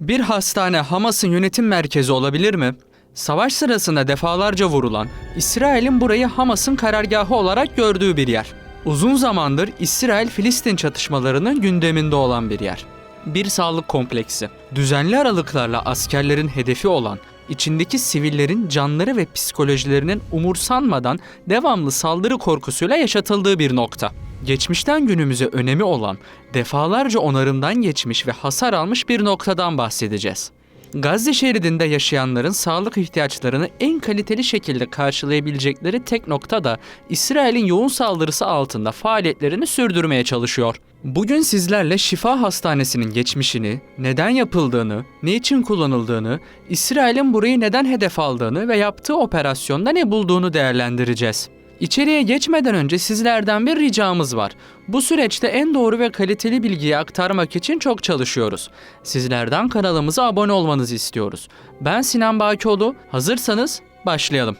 Bir hastane Hamas'ın yönetim merkezi olabilir mi? Savaş sırasında defalarca vurulan, İsrail'in burayı Hamas'ın karargahı olarak gördüğü bir yer. Uzun zamandır İsrail-Filistin çatışmalarının gündeminde olan bir yer. Bir sağlık kompleksi. Düzenli aralıklarla askerlerin hedefi olan, içindeki sivillerin canları ve psikolojilerinin umursanmadan devamlı saldırı korkusuyla yaşatıldığı bir nokta. Geçmişten günümüze önemi olan, defalarca onarımdan geçmiş ve hasar almış bir noktadan bahsedeceğiz. Gazze şeridinde yaşayanların sağlık ihtiyaçlarını en kaliteli şekilde karşılayabilecekleri tek nokta da İsrail'in yoğun saldırısı altında faaliyetlerini sürdürmeye çalışıyor. Bugün sizlerle Şifa Hastanesi'nin geçmişini, neden yapıldığını, ne için kullanıldığını, İsrail'in burayı neden hedef aldığını ve yaptığı operasyonda ne bulduğunu değerlendireceğiz. İçeriye geçmeden önce sizlerden bir ricamız var. Bu süreçte en doğru ve kaliteli bilgiyi aktarmak için çok çalışıyoruz. Sizlerden kanalımıza abone olmanızı istiyoruz. Ben Sinan Bakioğlu. Hazırsanız başlayalım.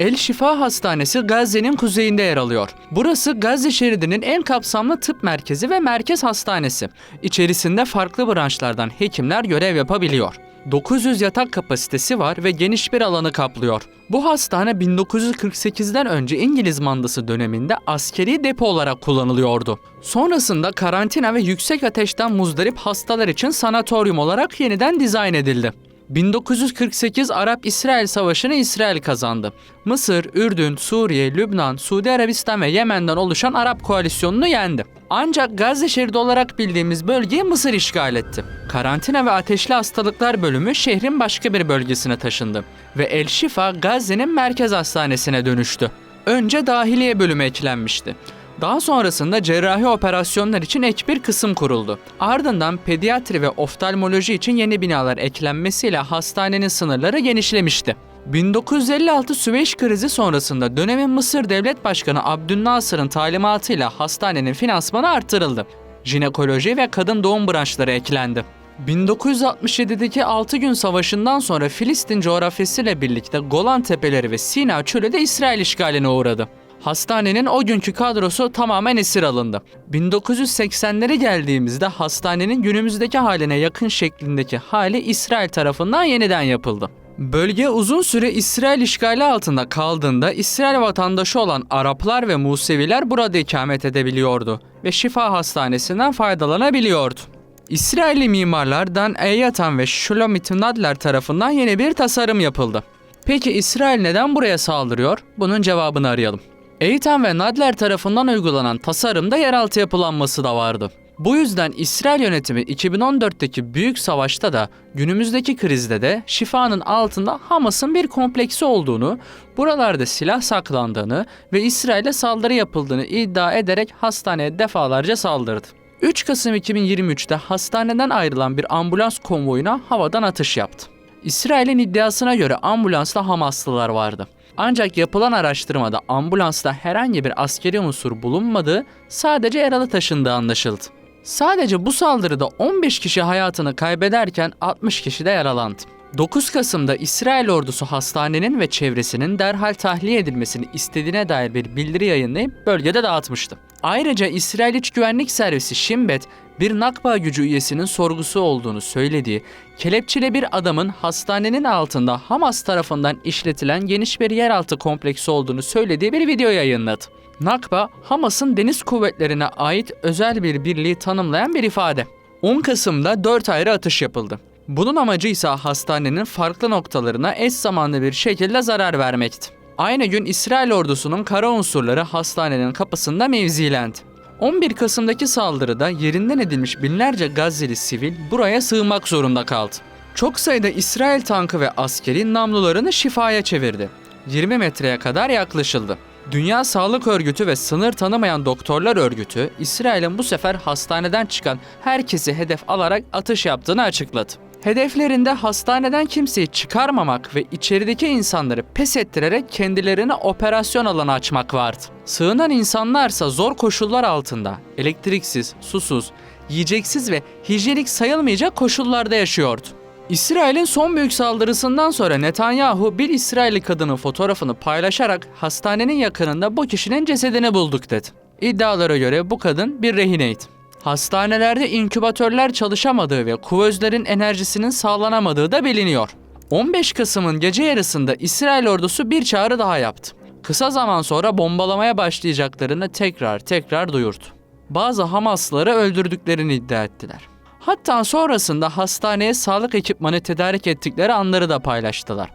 El Şifa Hastanesi Gazze'nin kuzeyinde yer alıyor. Burası Gazze şeridinin en kapsamlı tıp merkezi ve merkez hastanesi. İçerisinde farklı branşlardan hekimler görev yapabiliyor. 900 yatak kapasitesi var ve geniş bir alanı kaplıyor. Bu hastane 1948'den önce İngiliz mandası döneminde askeri depo olarak kullanılıyordu. Sonrasında karantina ve yüksek ateşten muzdarip hastalar için sanatoryum olarak yeniden dizayn edildi. 1948 Arap-İsrail Savaşı'nı İsrail kazandı. Mısır, Ürdün, Suriye, Lübnan, Suudi Arabistan ve Yemen'den oluşan Arap koalisyonunu yendi. Ancak Gazze şeridi olarak bildiğimiz bölgeyi Mısır işgal etti. Karantina ve ateşli hastalıklar bölümü şehrin başka bir bölgesine taşındı ve El Şifa Gazze'nin merkez hastanesine dönüştü. Önce dahiliye bölümü eklenmişti. Daha sonrasında cerrahi operasyonlar için ek bir kısım kuruldu. Ardından pediatri ve oftalmoloji için yeni binalar eklenmesiyle hastanenin sınırları genişlemişti. 1956 Süveyş krizi sonrasında dönemin Mısır Devlet Başkanı Abdülnasır'ın talimatıyla hastanenin finansmanı artırıldı. Jinekoloji ve kadın doğum branşları eklendi. 1967'deki 6 gün savaşından sonra Filistin coğrafyasıyla birlikte Golan Tepeleri ve Sina Çölü de İsrail işgaline uğradı. Hastanenin o günkü kadrosu tamamen esir alındı. 1980'lere geldiğimizde hastanenin günümüzdeki haline yakın şeklindeki hali İsrail tarafından yeniden yapıldı. Bölge uzun süre İsrail işgali altında kaldığında İsrail vatandaşı olan Araplar ve Museviler burada ikamet edebiliyordu ve şifa hastanesinden faydalanabiliyordu. İsrailli mimarlar Dan Eyatan ve Shlomit Nadler tarafından yeni bir tasarım yapıldı. Peki İsrail neden buraya saldırıyor? Bunun cevabını arayalım. Eytan ve Nadler tarafından uygulanan tasarımda yeraltı yapılanması da vardı. Bu yüzden İsrail yönetimi 2014'teki büyük savaşta da günümüzdeki krizde de şifanın altında Hamas'ın bir kompleksi olduğunu, buralarda silah saklandığını ve İsrail'e saldırı yapıldığını iddia ederek hastaneye defalarca saldırdı. 3 Kasım 2023'te hastaneden ayrılan bir ambulans konvoyuna havadan atış yaptı. İsrail'in iddiasına göre ambulansta Hamaslılar vardı. Ancak yapılan araştırmada ambulansta herhangi bir askeri unsur bulunmadığı, sadece yaralı taşındığı anlaşıldı. Sadece bu saldırıda 15 kişi hayatını kaybederken 60 kişi de yaralandı. 9 Kasım'da İsrail ordusu hastanenin ve çevresinin derhal tahliye edilmesini istediğine dair bir bildiri yayınlayıp bölgede dağıtmıştı. Ayrıca İsrail İç Güvenlik Servisi Şimbet bir Nakba gücü üyesinin sorgusu olduğunu söylediği, kelepçeli bir adamın hastanenin altında Hamas tarafından işletilen geniş bir yeraltı kompleksi olduğunu söylediği bir video yayınladı. Nakba, Hamas'ın deniz kuvvetlerine ait özel bir birliği tanımlayan bir ifade. 10 Kasım'da 4 ayrı atış yapıldı. Bunun amacı ise hastanenin farklı noktalarına eş zamanlı bir şekilde zarar vermekti. Aynı gün İsrail ordusunun kara unsurları hastanenin kapısında mevzilendi. 11 Kasım'daki saldırıda yerinden edilmiş binlerce Gazze'li sivil buraya sığınmak zorunda kaldı. Çok sayıda İsrail tankı ve askeri namlularını şifaya çevirdi. 20 metreye kadar yaklaşıldı. Dünya Sağlık Örgütü ve sınır tanımayan doktorlar örgütü, İsrail'in bu sefer hastaneden çıkan herkesi hedef alarak atış yaptığını açıkladı. Hedeflerinde hastaneden kimseyi çıkarmamak ve içerideki insanları pes ettirerek kendilerine operasyon alanı açmak vardı. Sığınan insanlarsa zor koşullar altında, elektriksiz, susuz, yiyeceksiz ve hijyenik sayılmayacak koşullarda yaşıyordu. İsrail'in son büyük saldırısından sonra Netanyahu bir İsrailli kadının fotoğrafını paylaşarak hastanenin yakınında bu kişinin cesedini bulduk dedi. İddialara göre bu kadın bir rehineydi. Hastanelerde inkübatörler çalışamadığı ve kuvözlerin enerjisinin sağlanamadığı da biliniyor. 15 Kasım'ın gece yarısında İsrail ordusu bir çağrı daha yaptı. Kısa zaman sonra bombalamaya başlayacaklarını tekrar tekrar duyurdu. Bazı Hamaslıları öldürdüklerini iddia ettiler. Hatta sonrasında hastaneye sağlık ekipmanı tedarik ettikleri anları da paylaştılar.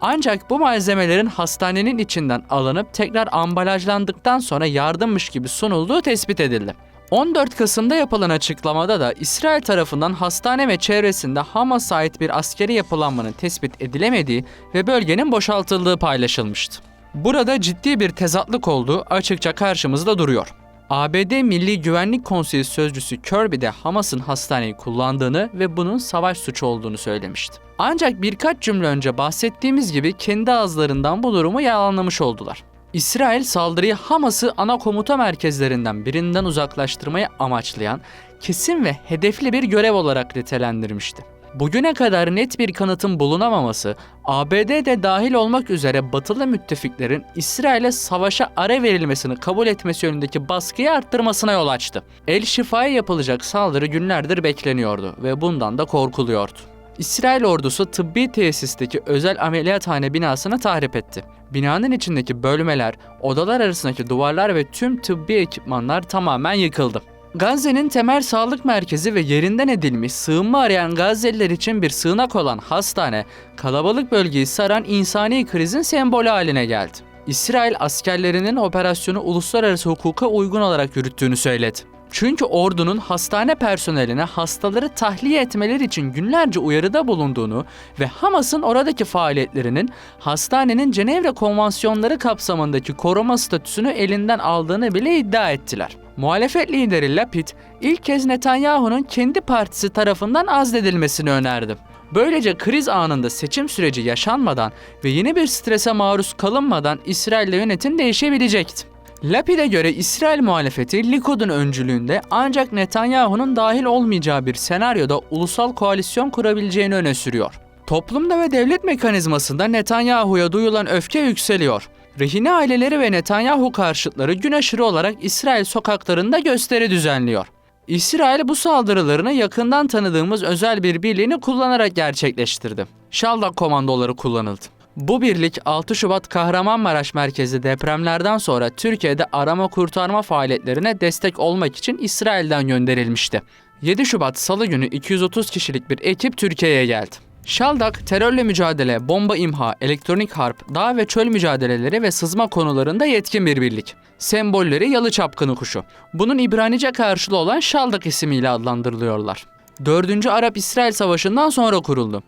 Ancak bu malzemelerin hastanenin içinden alınıp tekrar ambalajlandıktan sonra yardımmış gibi sunulduğu tespit edildi. 14 Kasım'da yapılan açıklamada da İsrail tarafından hastane ve çevresinde Hamas'a ait bir askeri yapılanmanın tespit edilemediği ve bölgenin boşaltıldığı paylaşılmıştı. Burada ciddi bir tezatlık olduğu açıkça karşımızda duruyor. ABD Milli Güvenlik Konseyi Sözcüsü Kirby de Hamas'ın hastaneyi kullandığını ve bunun savaş suçu olduğunu söylemişti. Ancak birkaç cümle önce bahsettiğimiz gibi kendi ağızlarından bu durumu yalanlamış oldular. İsrail saldırıyı Hamas'ı ana komuta merkezlerinden birinden uzaklaştırmayı amaçlayan kesin ve hedefli bir görev olarak nitelendirmişti. Bugüne kadar net bir kanıtın bulunamaması, ABD'de dahil olmak üzere batılı müttefiklerin İsrail'e savaşa ara verilmesini kabul etmesi yönündeki baskıyı arttırmasına yol açtı. El Şifa'ya yapılacak saldırı günlerdir bekleniyordu ve bundan da korkuluyordu. İsrail ordusu tıbbi tesisteki özel ameliyathane binasını tahrip etti. Binanın içindeki bölmeler, odalar arasındaki duvarlar ve tüm tıbbi ekipmanlar tamamen yıkıldı. Gazze'nin temel sağlık merkezi ve yerinden edilmiş sığınma arayan Gazze'liler için bir sığınak olan hastane, kalabalık bölgeyi saran insani krizin sembolü haline geldi. İsrail askerlerinin operasyonu uluslararası hukuka uygun olarak yürüttüğünü söyledi. Çünkü ordunun hastane personeline hastaları tahliye etmeleri için günlerce uyarıda bulunduğunu ve Hamas'ın oradaki faaliyetlerinin hastanenin Cenevre konvansiyonları kapsamındaki koruma statüsünü elinden aldığını bile iddia ettiler. Muhalefet lideri Lapid ilk kez Netanyahu'nun kendi partisi tarafından azledilmesini önerdi. Böylece kriz anında seçim süreci yaşanmadan ve yeni bir strese maruz kalınmadan İsrail'de yönetim değişebilecekti. Lapid'e göre İsrail muhalefeti Likud'un öncülüğünde ancak Netanyahu'nun dahil olmayacağı bir senaryoda ulusal koalisyon kurabileceğini öne sürüyor. Toplumda ve devlet mekanizmasında Netanyahu'ya duyulan öfke yükseliyor. Rehine aileleri ve Netanyahu karşıtları gün aşırı olarak İsrail sokaklarında gösteri düzenliyor. İsrail bu saldırılarını yakından tanıdığımız özel bir birliğini kullanarak gerçekleştirdi. Şaldak komandoları kullanıldı. Bu birlik 6 Şubat Kahramanmaraş merkezli depremlerden sonra Türkiye'de arama kurtarma faaliyetlerine destek olmak için İsrail'den gönderilmişti. 7 Şubat Salı günü 230 kişilik bir ekip Türkiye'ye geldi. Şaldak, terörle mücadele, bomba imha, elektronik harp, dağ ve çöl mücadeleleri ve sızma konularında yetkin bir birlik. Sembolleri yalı çapkını kuşu. Bunun İbranice karşılığı olan Şaldak ismiyle adlandırılıyorlar. 4. Arap-İsrail Savaşı'ndan sonra kuruldu.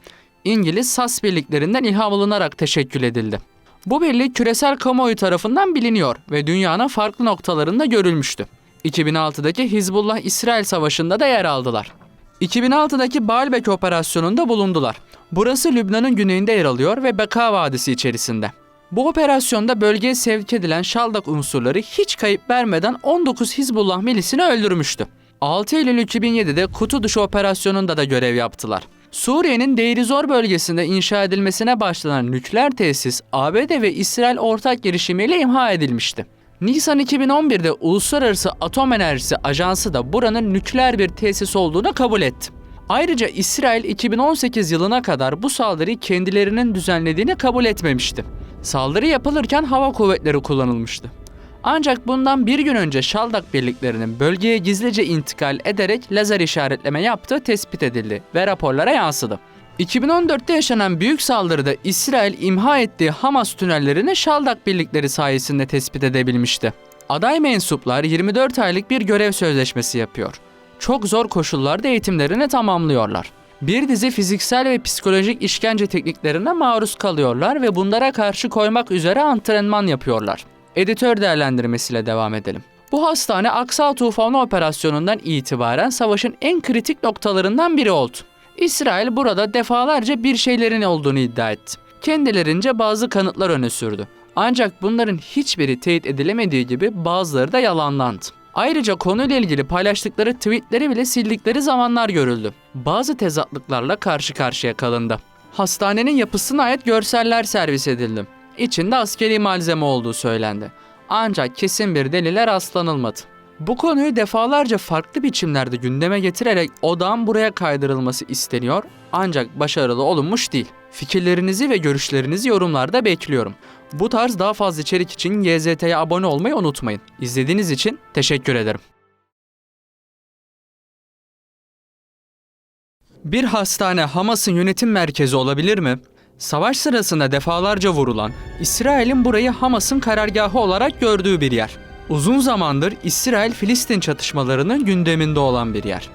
İngiliz SAS birliklerinden ilham alınarak teşekkül edildi. Bu birlik küresel kamuoyu tarafından biliniyor ve dünyanın farklı noktalarında görülmüştü. 2006'daki Hizbullah-İsrail Savaşı'nda da yer aldılar. 2006'daki Baalbek operasyonunda bulundular. Burası Lübnan'ın güneyinde yer alıyor ve Beka Vadisi içerisinde. Bu operasyonda bölgeye sevk edilen Şaldak unsurları hiç kayıp vermeden 19 Hizbullah milisini öldürmüştü. 6 Eylül 2007'de kutu dışı operasyonunda da görev yaptılar. Suriye'nin Deirizor bölgesinde inşa edilmesine başlanan nükleer tesis ABD ve İsrail ortak girişimiyle imha edilmişti. Nisan 2011'de Uluslararası Atom Enerjisi Ajansı da buranın nükleer bir tesis olduğunu kabul etti. Ayrıca İsrail 2018 yılına kadar bu saldırıyı kendilerinin düzenlediğini kabul etmemişti. Saldırı yapılırken hava kuvvetleri kullanılmıştı. Ancak bundan bir gün önce Şaldak birliklerinin bölgeye gizlice intikal ederek lazer işaretleme yaptığı tespit edildi ve raporlara yansıdı. 2014'te yaşanan büyük saldırıda İsrail imha ettiği Hamas tünellerini Şaldak birlikleri sayesinde tespit edebilmişti. Aday mensuplar 24 aylık bir görev sözleşmesi yapıyor. Çok zor koşullarda eğitimlerini tamamlıyorlar. Bir dizi fiziksel ve psikolojik işkence tekniklerine maruz kalıyorlar ve bunlara karşı koymak üzere antrenman yapıyorlar. Editör değerlendirmesiyle devam edelim. Bu hastane Aksa Tufanı operasyonundan itibaren savaşın en kritik noktalarından biri oldu. İsrail burada defalarca bir şeylerin olduğunu iddia etti. Kendilerince bazı kanıtlar öne sürdü. Ancak bunların hiçbiri teyit edilemediği gibi bazıları da yalanlandı. Ayrıca konuyla ilgili paylaştıkları tweetleri bile sildikleri zamanlar görüldü. Bazı tezatlıklarla karşı karşıya kalındı. Hastanenin yapısına ait görseller servis edildi. İçinde askeri malzeme olduğu söylendi. Ancak kesin bir delile rastlanılmadı. Bu konuyu defalarca farklı biçimlerde gündeme getirerek odağın buraya kaydırılması isteniyor ancak başarılı olunmuş değil. Fikirlerinizi ve görüşlerinizi yorumlarda bekliyorum. Bu tarz daha fazla içerik için YZT'ye abone olmayı unutmayın. İzlediğiniz için teşekkür ederim. Bir hastane Hamas'ın yönetim merkezi olabilir mi? Savaş sırasında defalarca vurulan, İsrail'in burayı Hamas'ın karargahı olarak gördüğü bir yer. Uzun zamandır İsrail-Filistin çatışmalarının gündeminde olan bir yer.